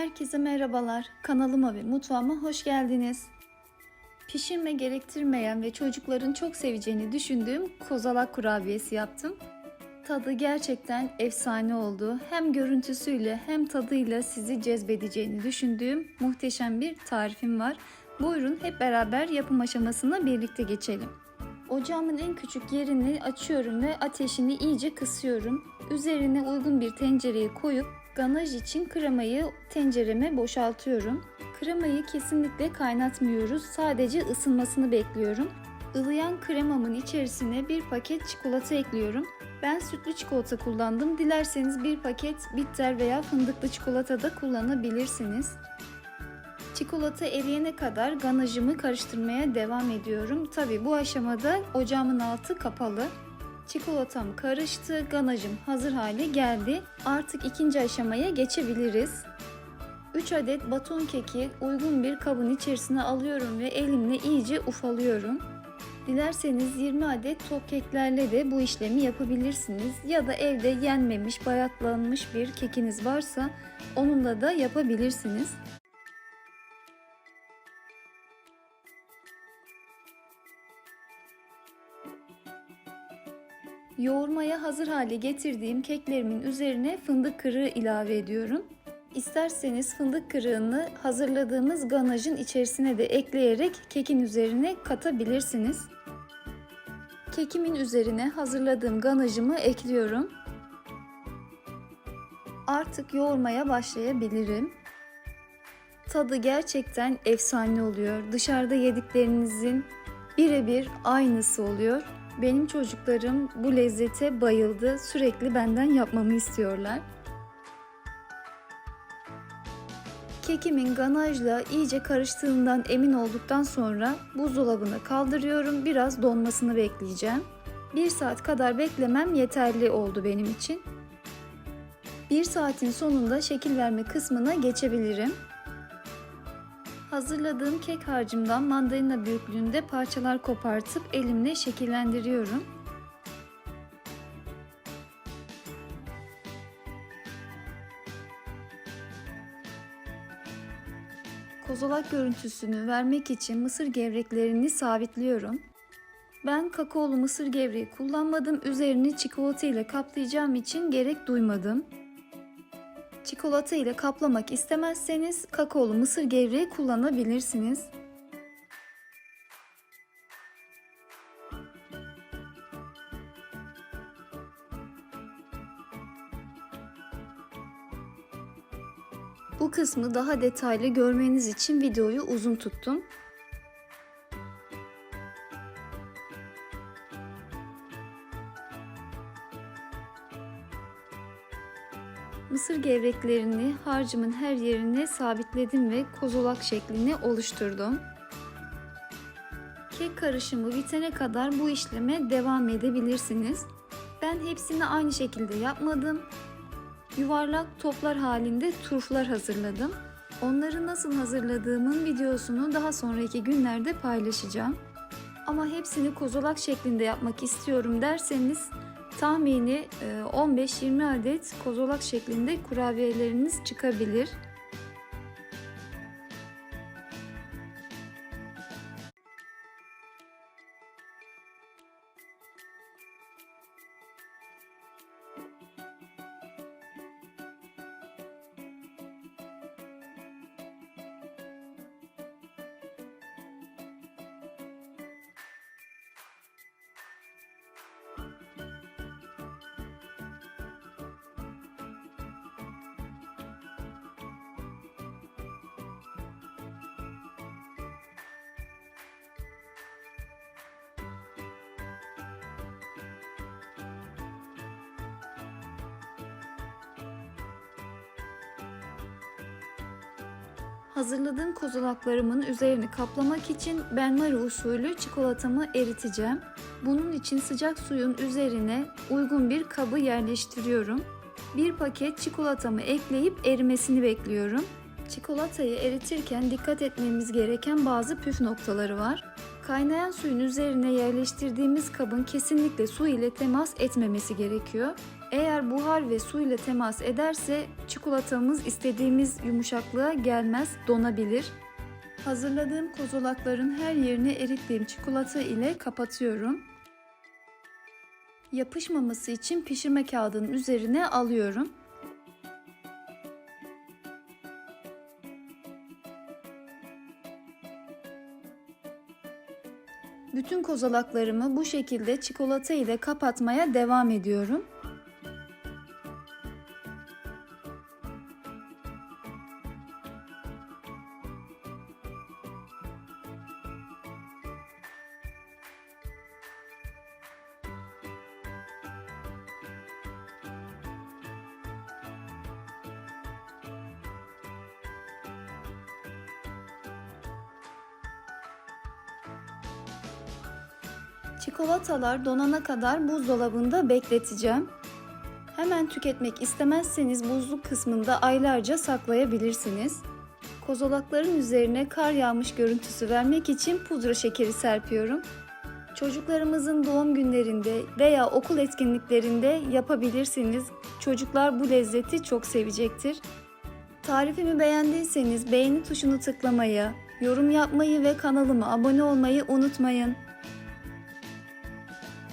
Herkese merhabalar. Kanalıma ve mutfağıma hoş geldiniz. Pişirme gerektirmeyen ve çocukların çok seveceğini düşündüğüm kozalak kurabiyesi yaptım. Tadı gerçekten efsane oldu. Hem görüntüsüyle hem tadıyla sizi cezbedeceğini düşündüğüm muhteşem bir tarifim var. Buyurun hep beraber yapım aşamasına birlikte geçelim. Ocağımın en küçük yerini açıyorum ve ateşini iyice kısıyorum. Üzerine uygun bir tencereye koyup ganaj için kremayı tencereme boşaltıyorum. Kremayı kesinlikle kaynatmıyoruz. Sadece ısınmasını bekliyorum. Ilıyan kremamın içerisine bir paket çikolata ekliyorum. Ben sütlü çikolata kullandım. Dilerseniz bir paket bitter veya fındıklı çikolata da kullanabilirsiniz. Çikolata eriyene kadar ganajımı karıştırmaya devam ediyorum. Tabi bu aşamada ocağımın altı kapalı. Çikolatam karıştı, ganajım hazır hale geldi. Artık ikinci aşamaya geçebiliriz. 3 adet baton keki uygun bir kabın içerisine alıyorum ve elimle iyice ufalıyorum. Dilerseniz 20 adet top keklerle de bu işlemi yapabilirsiniz. Ya da evde yenmemiş, bayatlanmış bir kekiniz varsa onunla da yapabilirsiniz. Yoğurmaya hazır hale getirdiğim keklerimin üzerine fındık kırığı ilave ediyorum. İsterseniz fındık kırığını hazırladığımız ganajın içerisine de ekleyerek kekin üzerine katabilirsiniz. Kekimin üzerine hazırladığım ganajımı ekliyorum. Artık yoğurmaya başlayabilirim. Tadı gerçekten efsane oluyor. Dışarıda yediklerinizin birebir aynısı oluyor. Benim çocuklarım bu lezzete bayıldı. Sürekli benden yapmamı istiyorlar. Kekimin ganajla iyice karıştığından emin olduktan sonra buzdolabına kaldırıyorum. Biraz donmasını bekleyeceğim. Bir saat kadar beklemem yeterli oldu benim için. Bir saatin sonunda şekil verme kısmına geçebilirim. Hazırladığım kek harcımdan mandalina büyüklüğünde parçalar kopartıp elimle şekillendiriyorum. Kozolak görüntüsünü vermek için mısır gevreklerini sabitliyorum. Ben kakaolu mısır gevreği kullanmadım. Üzerini çikolata ile kaplayacağım için gerek duymadım. Çikolata ile kaplamak istemezseniz kakaolu mısır gevreği kullanabilirsiniz. Bu kısmı daha detaylı görmeniz için videoyu uzun tuttum. Mısır gevreklerini harcımın her yerine sabitledim ve kozolak şeklini oluşturdum. Kek karışımı bitene kadar bu işleme devam edebilirsiniz. Ben hepsini aynı şekilde yapmadım. Yuvarlak toplar halinde turflar hazırladım. Onları nasıl hazırladığımın videosunu daha sonraki günlerde paylaşacağım. Ama hepsini kozolak şeklinde yapmak istiyorum derseniz tahmini 15-20 adet kozolak şeklinde kurabiyeleriniz çıkabilir. Hazırladığım kozalaklarımın üzerini kaplamak için benmari usulü çikolatamı eriteceğim. Bunun için sıcak suyun üzerine uygun bir kabı yerleştiriyorum. Bir paket çikolatamı ekleyip erimesini bekliyorum. Çikolatayı eritirken dikkat etmemiz gereken bazı püf noktaları var. Kaynayan suyun üzerine yerleştirdiğimiz kabın kesinlikle su ile temas etmemesi gerekiyor. Eğer buhar ve su ile temas ederse çikolatamız istediğimiz yumuşaklığa gelmez, donabilir. Hazırladığım kozolakların her yerini erittiğim çikolata ile kapatıyorum. Yapışmaması için pişirme kağıdının üzerine alıyorum. Bütün kozalaklarımı bu şekilde çikolata ile kapatmaya devam ediyorum. Çikolatalar donana kadar buzdolabında bekleteceğim. Hemen tüketmek istemezseniz buzluk kısmında aylarca saklayabilirsiniz. Kozolakların üzerine kar yağmış görüntüsü vermek için pudra şekeri serpiyorum. Çocuklarımızın doğum günlerinde veya okul etkinliklerinde yapabilirsiniz. Çocuklar bu lezzeti çok sevecektir. Tarifimi beğendiyseniz beğeni tuşunu tıklamayı, yorum yapmayı ve kanalıma abone olmayı unutmayın.